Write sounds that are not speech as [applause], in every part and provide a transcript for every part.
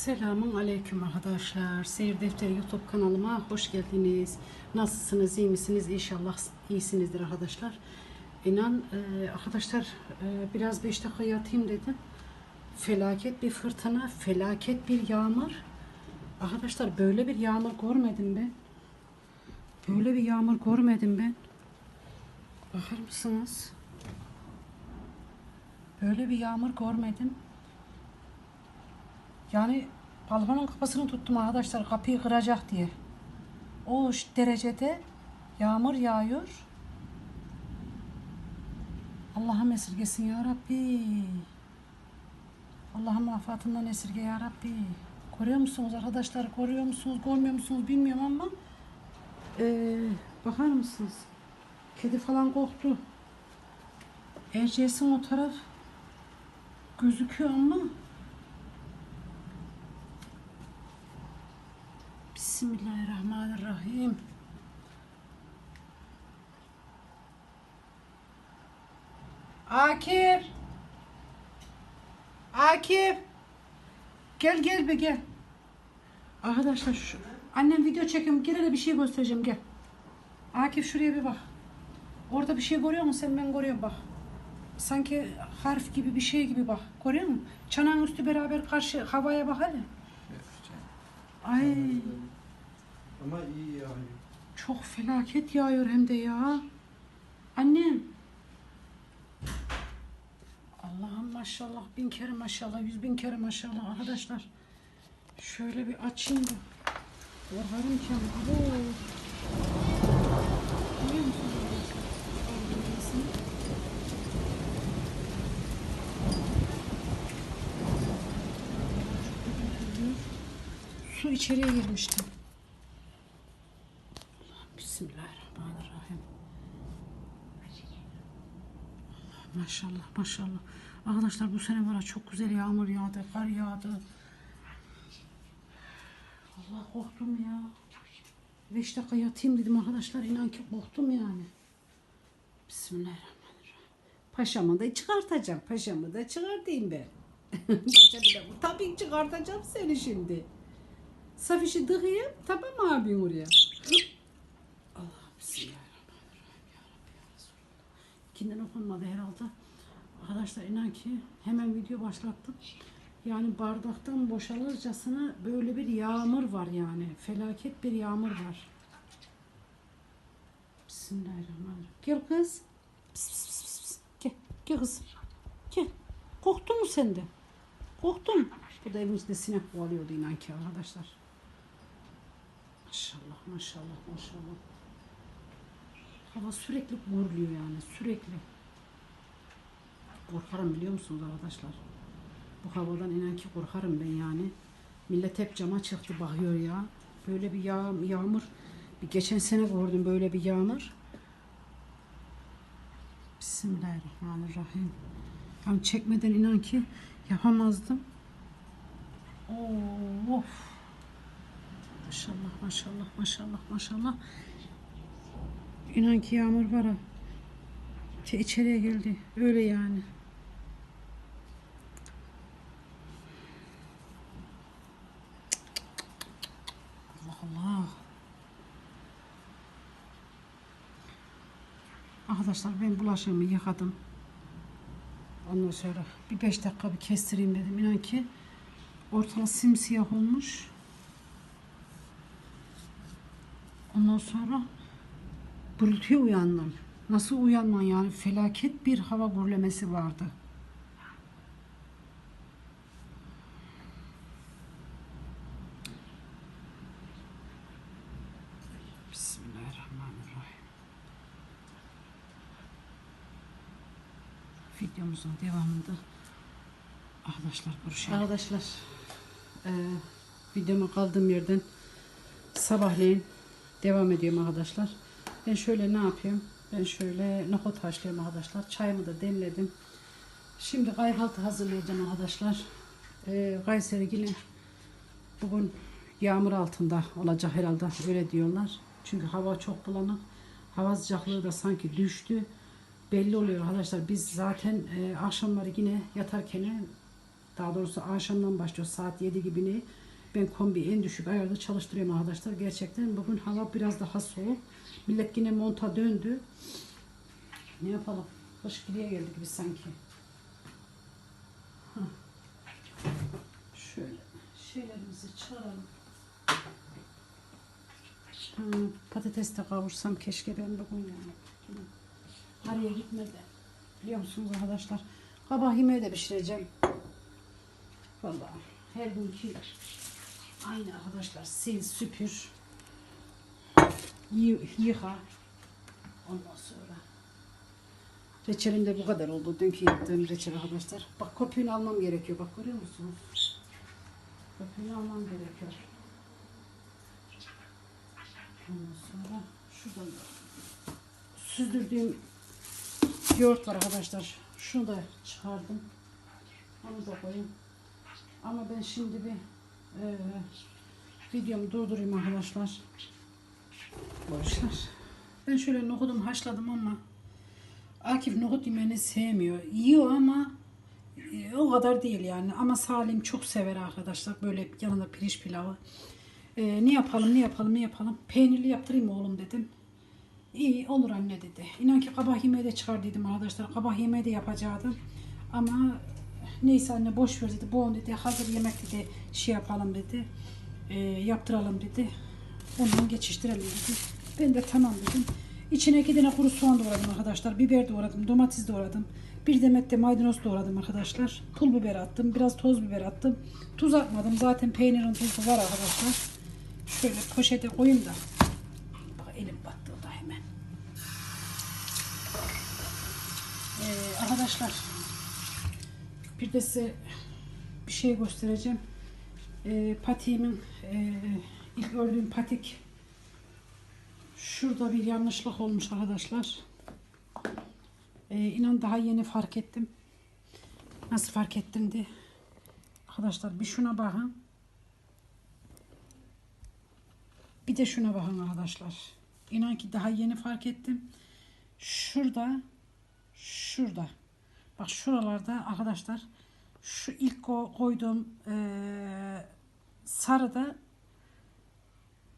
Selamun Aleyküm arkadaşlar. Seyir Defteri YouTube kanalıma hoş geldiniz. Nasılsınız, iyi misiniz? İnşallah iyisinizdir arkadaşlar. İnan e, arkadaşlar e, biraz 5 dakika yatayım dedim. Felaket bir fırtına, felaket bir yağmur. Arkadaşlar böyle bir yağmur görmedim ben. Böyle bir yağmur görmedim ben. Bakar mısınız? Böyle bir yağmur görmedim. Yani balkonun kapısını tuttum arkadaşlar kapıyı kıracak diye. O derecede yağmur yağıyor. Allah'ım esirgesin ya Rabbi. Allah'ım afatından esirge ya Rabbi. Koruyor musunuz arkadaşlar? Koruyor musunuz? Görmüyor musunuz? Bilmiyorum ama ee, bakar mısınız? Kedi falan korktu. Erciyes'in o taraf gözüküyor ama Bismillahirrahmanirrahim. Akif. Akif. Gel gel be gel. Arkadaşlar şu annem video çekiyorum. Gel hele bir şey göstereceğim gel. Akif şuraya bir bak. Orada bir şey görüyor musun sen? Ben görüyorum bak. Sanki harf gibi bir şey gibi bak. Görüyor musun? Çanağın üstü beraber karşı havaya bak hele. Ay. Ama iyi yani. Çok felaket yağıyor hem de ya. Annem. Allah'ım maşallah bin kere maşallah yüz bin kere maşallah arkadaşlar. Şöyle bir açayım da. Korkarım ki. Görüyor. Su içeriye girmişti. Bismillahirrahmanirrahim. Allah, Maşallah maşallah. Arkadaşlar bu sene ya çok güzel yağmur yağdı, kar yağdı. Allah korktum ya. Beş dakika yatayım dedim arkadaşlar. İnan ki korktum yani. Bismillahirrahmanirrahim. Paşamı da çıkartacağım. Paşamı da çıkartayım ben. [laughs] Tabii çıkartacağım seni şimdi. Safişi dıkayım. Tamam mı abin oraya? Allah bismillahirrahmanirrahim. Ya Rabbi ya Resulallah. İkinden okunmadı herhalde. Arkadaşlar inan ki hemen video başlattım. Yani bardaktan boşalırcasına böyle bir yağmur var yani. Felaket bir yağmur var. Bismillahirrahmanirrahim. Gel kız. Pis, pis, pis, pis. Gel. Gel kız. Gel. Korktun mu sen de? Korktun. Bu da evin içinde sinek kovalıyordu inan ki arkadaşlar. Maşallah maşallah maşallah. Hava sürekli guruluyor yani sürekli. Korkarım biliyor musunuz arkadaşlar? Bu havadan inan ki korkarım ben yani. Millet hep cama çıktı bakıyor ya. Böyle bir yağ, yağmur. Bir geçen sene gördüm böyle bir yağmur. Bismillahirrahmanirrahim. Yani çekmeden inan ki yapamazdım. Oo, Of. Maşallah maşallah maşallah maşallah. İnan ki yağmur var ha. İçeriye geldi. Öyle yani. Allah Allah. Arkadaşlar ben bulaşığımı yıkadım. Ondan sonra bir beş dakika bir kestireyim dedim. İnan ki ortalık simsiyah olmuş. Ondan sonra gürültüye uyandım. Nasıl uyanman yani felaket bir hava gürlemesi vardı. Bismillahirrahmanirrahim. Videomuzun devamında arkadaşlar görüşelim. Arkadaşlar eee videoma kaldığım yerden sabahleyin devam ediyorum arkadaşlar. Ben şöyle ne yapıyorum? Ben şöyle nohut haşlıyorum arkadaşlar. Çayımı da demledim. Şimdi kahvaltı hazırlayacağım arkadaşlar. Ee, Kayseri yine bugün yağmur altında olacak herhalde öyle diyorlar. Çünkü hava çok bulanık. Hava sıcaklığı da sanki düştü. Belli oluyor arkadaşlar. Biz zaten e, akşamları yine yatarken Daha doğrusu akşamdan başlıyor saat 7 gibi ne? Ben kombi en düşük ayarda çalıştırıyorum arkadaşlar. Gerçekten bugün hava biraz daha soğuk. Millet yine monta döndü. Ne yapalım? Kış geriye geldik biz sanki. Şöyle şeylerimizi çıkaralım. Ha, patates de kavursam keşke ben bugün yani. Araya gitmedi. Biliyor musunuz arkadaşlar? Yemeği de pişireceğim. Vallahi her günkü aynı arkadaşlar. Sil, süpür, yı- yıka. Ondan sonra reçelim de bu kadar oldu. Dünkü yaptığım reçel arkadaşlar. Bak köpüğünü almam gerekiyor. Bak görüyor musunuz? Köpüğünü almam gerekiyor. Ondan sonra şuradan da süzdürdüğüm yoğurt var arkadaşlar. Şunu da çıkardım. Onu da koyayım. Ama ben şimdi bir e, videomu durdurayım arkadaşlar. Boşver. Ben şöyle nohudumu haşladım ama Akif nohut yemeğini sevmiyor. Yiyor ama e, o kadar değil yani. Ama Salim çok sever arkadaşlar. Böyle yanında pirinç pilavı. E, ne yapalım ne yapalım ne yapalım. Peynirli yaptırayım oğlum dedim. İyi olur anne dedi. İnan ki kabah yemeği de çıkar dedim arkadaşlar. Kabah yemeği de yapacaktım. Ama neyse anne boş ver dedi. Bu dedi hazır yemek dedi şey yapalım dedi. E, yaptıralım dedi. Ondan geçiştirelim dedi. Ben de tamam dedim. İçine iki tane kuru soğan doğradım arkadaşlar. Biber doğradım. Domates doğradım. Bir demet de maydanoz doğradım arkadaşlar. Pul biber attım. Biraz toz biber attım. Tuz atmadım. Zaten peynirin tuzu var arkadaşlar. Şöyle poşete koyayım da. Bak elim battı o da hemen. Ee, arkadaşlar bir de size bir şey göstereceğim. Ee, patiğimin e, ilk ördüğüm patik şurada bir yanlışlık olmuş arkadaşlar. Ee, inan daha yeni fark ettim. Nasıl fark ettim diye. Arkadaşlar bir şuna bakın. Bir de şuna bakın arkadaşlar. İnan ki daha yeni fark ettim. Şurada şurada. Bak şuralarda arkadaşlar şu ilk ko- koyduğum eee sarıda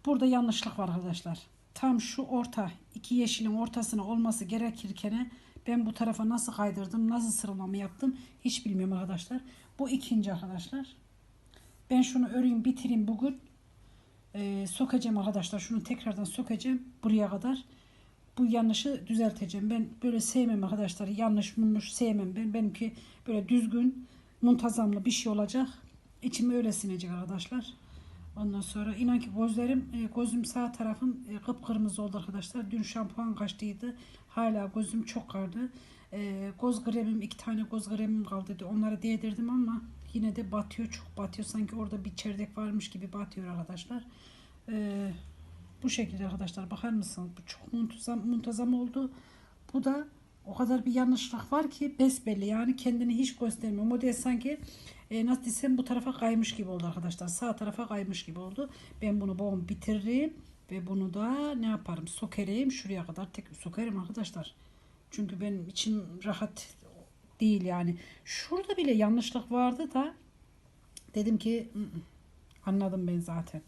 burada yanlışlık var arkadaşlar. Tam şu orta iki yeşilin ortasına olması gerekirken ben bu tarafa nasıl kaydırdım, nasıl sıralama yaptım hiç bilmiyorum arkadaşlar. Bu ikinci arkadaşlar. Ben şunu öreyim bitireyim bugün. Eee, sokacağım arkadaşlar. Şunu tekrardan sokacağım buraya kadar. Bu yanlışı düzelteceğim. Ben böyle sevmem arkadaşlar. Yanlış munmuş sevmem ben. Benimki böyle düzgün, muntazamlı bir şey olacak. İçime öyle sinecek arkadaşlar. Ondan sonra inan ki gözlerim, e, gözüm sağ tarafım e, kıpkırmızı oldu arkadaşlar. Dün şampuan kaçtıydı. Hala gözüm çok kardı. E, göz kremim, iki tane göz kremim kaldıydı. Onları değdirdim ama yine de batıyor. Çok batıyor. Sanki orada bir çerdek varmış gibi batıyor arkadaşlar. E, bu şekilde arkadaşlar bakar mısınız? Bu çok muntazam, muntazam oldu. Bu da o kadar bir yanlışlık var ki besbelli yani kendini hiç göstermiyor. Model sanki e, nasıl desem bu tarafa kaymış gibi oldu arkadaşlar. Sağ tarafa kaymış gibi oldu. Ben bunu babam bitiririm ve bunu da ne yaparım? Sokerim şuraya kadar tek sokerim arkadaşlar. Çünkü benim içim rahat değil yani. Şurada bile yanlışlık vardı da dedim ki anladım ben zaten.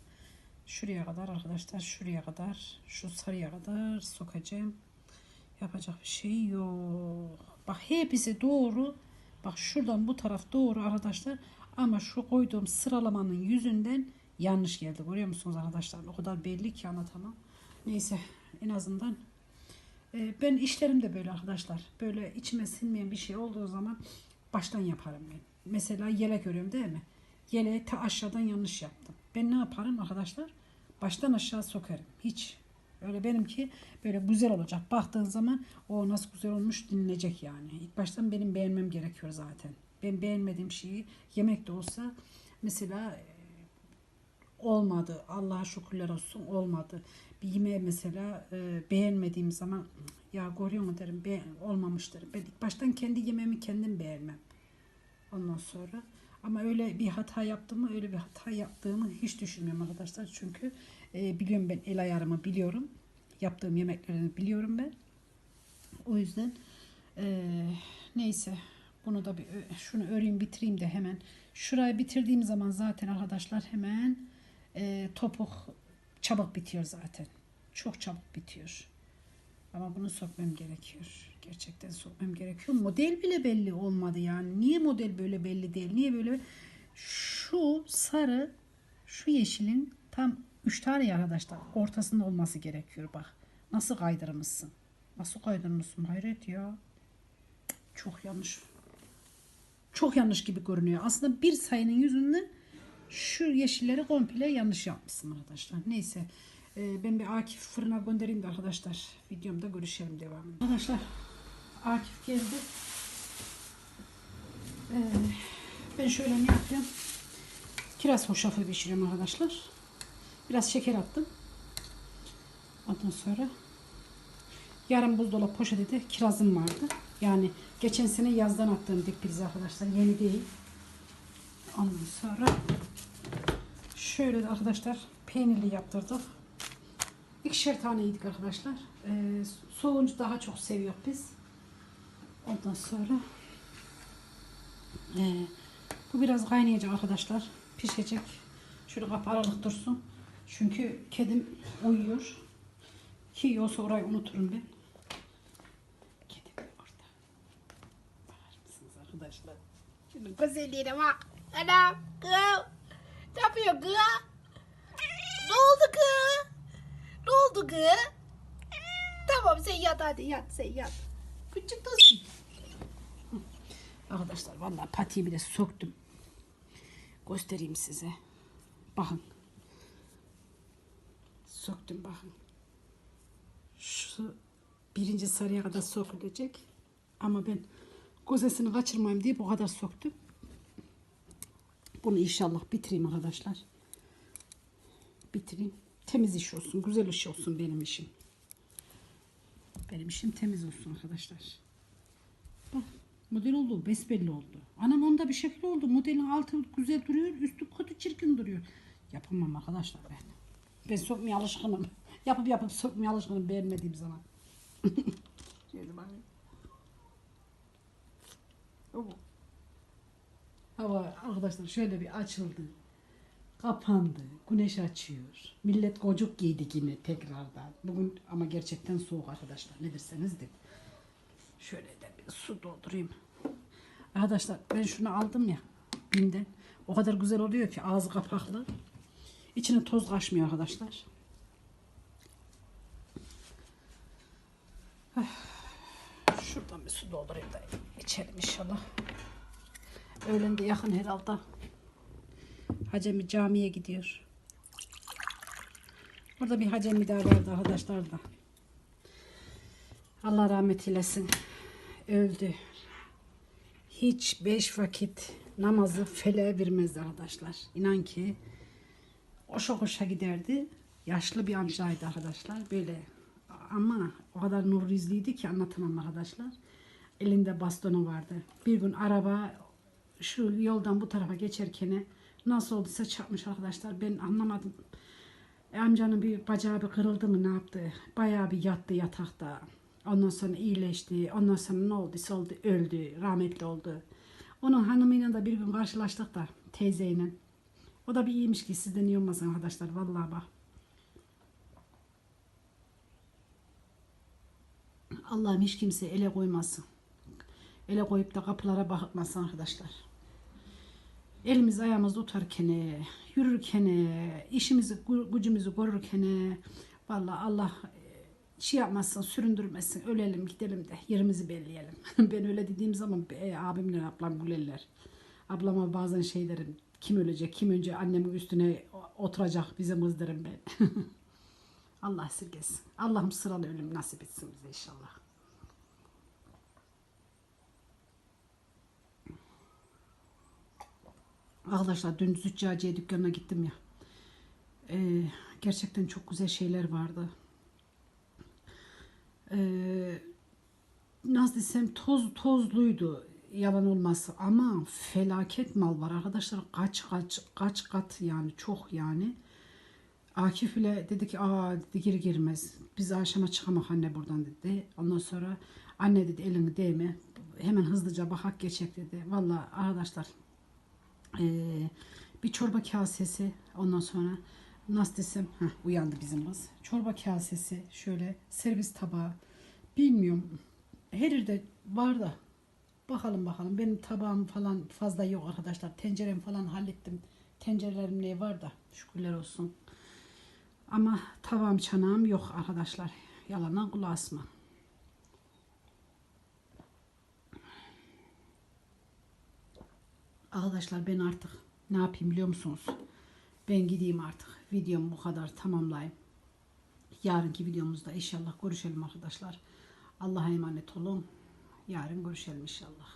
Şuraya kadar arkadaşlar şuraya kadar şu sarıya kadar sokacağım. Yapacak bir şey yok. Bak hepsi doğru. Bak şuradan bu taraf doğru arkadaşlar. Ama şu koyduğum sıralamanın yüzünden yanlış geldi. Görüyor musunuz arkadaşlar? O kadar belli ki anlatamam. Neyse en azından e, ben işlerim de böyle arkadaşlar. Böyle içime sinmeyen bir şey olduğu zaman baştan yaparım ben. Mesela yelek örüyorum değil mi? Yeleği ta aşağıdan yanlış yaptım. Ben ne yaparım arkadaşlar? Baştan aşağı sokarım. Hiç. Öyle benimki böyle güzel olacak. Baktığın zaman o nasıl güzel olmuş dinlenecek yani. İlk baştan benim beğenmem gerekiyor zaten. Ben beğenmediğim şeyi yemek de olsa mesela e, olmadı. Allah'a şükürler olsun olmadı. Bir yemeği mesela e, beğenmediğim zaman ya görüyor musun derim be, olmamış derim. Ben ilk baştan kendi yemeğimi kendim beğenmem. Ondan sonra ama öyle bir hata yaptım mı öyle bir hata yaptığımı hiç düşünmüyorum arkadaşlar. Çünkü e, biliyorum ben el ayarımı biliyorum. Yaptığım yemeklerini biliyorum ben. O yüzden e, neyse Bunu da bir şunu öreyim bitireyim de hemen. Şurayı bitirdiğim zaman zaten arkadaşlar hemen e, topuk çabuk bitiyor zaten. Çok çabuk bitiyor. Ama bunu sokmam gerekiyor. Gerçekten sokmam gerekiyor. Model bile belli olmadı yani. Niye model böyle belli değil? Niye böyle? Şu sarı, şu yeşilin tam üç tane ya arkadaşlar. Ortasında olması gerekiyor bak. Nasıl kaydırmışsın? Nasıl kaydırmışsın? Hayret ya. Çok yanlış. Çok yanlış gibi görünüyor. Aslında bir sayının yüzünden şu yeşilleri komple yanlış yapmışsın arkadaşlar. Neyse. Ee, ben bir Akif fırına göndereyim de arkadaşlar. Videomda görüşelim devamında. Arkadaşlar Akif geldi. Ee, ben şöyle ne yapıyorum? Kiraz hoşafı pişiriyorum arkadaşlar. Biraz şeker attım. Ondan sonra yarım buzdolabı poşeti de kirazım vardı. Yani geçen sene yazdan attığım dip priz arkadaşlar. Yeni değil. Ondan sonra şöyle de arkadaşlar peynirli yaptırdık. İkişer tane arkadaşlar. Ee, soğuncu daha çok seviyor biz. Ondan sonra ee, bu biraz kaynayacak arkadaşlar. Pişecek. Şöyle kapağı aralık dursun. Çünkü kedim uyuyor. Ki yoksa orayı unuturum ben. Kedim orada. Bakar mısınız arkadaşlar? Şunun güzelliğine bak. Anam kız. Ne yapıyor kız? Ne oldu kız? Oldu kız? Tamam sen yat hadi yat sen yat. Küçük dostum. Arkadaşlar vallahi patiyi bile söktüm. Göstereyim size. Bakın. Söktüm bakın. Şu birinci sarıya kadar sökülecek. Ama ben gözesini kaçırmayayım diye bu kadar söktüm. Bunu inşallah bitireyim arkadaşlar. Bitireyim. Temiz iş olsun. Güzel iş olsun benim işim. Benim işim temiz olsun arkadaşlar. Bak model oldu. Besbelli oldu. Anam onda bir şekil oldu. Modelin altı güzel duruyor. Üstü kötü çirkin duruyor. Yapamam arkadaşlar ben. Ben sokmaya alışkınım. [laughs] Yapıp yapıp sokmaya alışkınım beğenmediğim zaman. [laughs] Şöyle bakayım. Hava arkadaşlar şöyle bir açıldı. Kapandı. Güneş açıyor. Millet gocuk giydi yine tekrardan. Bugün ama gerçekten soğuk arkadaşlar. Ne derseniz de. Şöyle de bir su doldurayım. Arkadaşlar ben şunu aldım ya binden. O kadar güzel oluyor ki ağzı kapaklı. İçine toz kaçmıyor arkadaşlar. Şuradan bir su doldurayım da içelim inşallah. Öğlen de yakın herhalde. Hacemi camiye gidiyor. Orada bir hacemi daha vardı arkadaşlar da. Allah rahmet eylesin. Öldü. Hiç beş vakit namazı fele vermezdi arkadaşlar. İnan ki koşa koşa giderdi. Yaşlı bir amcaydı arkadaşlar. Böyle ama o kadar nur yüzlüydü ki anlatamam arkadaşlar. Elinde bastonu vardı. Bir gün araba şu yoldan bu tarafa geçerken nasıl olduysa çarpmış arkadaşlar. Ben anlamadım. E, amcanın bir bacağı bir kırıldı mı ne yaptı? Bayağı bir yattı yatakta. Ondan sonra iyileşti. Ondan sonra ne olduysa oldu. Öldü. Rahmetli oldu. Onun hanımıyla da bir gün karşılaştık da teyzeyle. O da bir iyiymiş ki sizden iyi olmasın arkadaşlar. Vallahi bak. Allah'ım hiç kimse ele koymasın. Ele koyup da kapılara bakmasın arkadaşlar. Elimiz ayağımız tutarken, yürürken, işimizi, gü- gücümüzü korurken, vallahi Allah e, şey yapmasın, süründürmesin, ölelim gidelim de yerimizi belleyelim. [laughs] ben öyle dediğim zaman e, abimle ablam gülerler. Ablama bazen şey derim, kim ölecek, kim önce annemin üstüne oturacak bize mızdırım ben. [laughs] Allah esirgesin. Allah'ım sıralı ölüm nasip etsin bize inşallah. Arkadaşlar dün Züccaciye dükkanına gittim ya. Ee, gerçekten çok güzel şeyler vardı. Ee, nasıl desem toz tozluydu. Yalan olmazsa ama felaket mal var. Arkadaşlar kaç kaç kaç kat yani çok yani. Akif ile dedi ki aa dedi gir girmez. Biz akşama çıkamak anne buradan dedi. Ondan sonra anne dedi elini değme. Hemen hızlıca bakak geçecek dedi. Vallahi arkadaşlar ee, bir çorba kasesi ondan sonra nasıl desem heh, uyandı bizim kız. Çorba kasesi şöyle servis tabağı. Bilmiyorum. Her yerde var da. Bakalım bakalım. Benim tabağım falan fazla yok arkadaşlar. Tencerem falan hallettim. Tencerelerim ne var da. Şükürler olsun. Ama tavam çanağım yok arkadaşlar. Yalandan kulağı asma. Arkadaşlar ben artık ne yapayım biliyor musunuz? Ben gideyim artık. Videomu bu kadar tamamlayayım. Yarınki videomuzda inşallah görüşelim arkadaşlar. Allah'a emanet olun. Yarın görüşelim inşallah.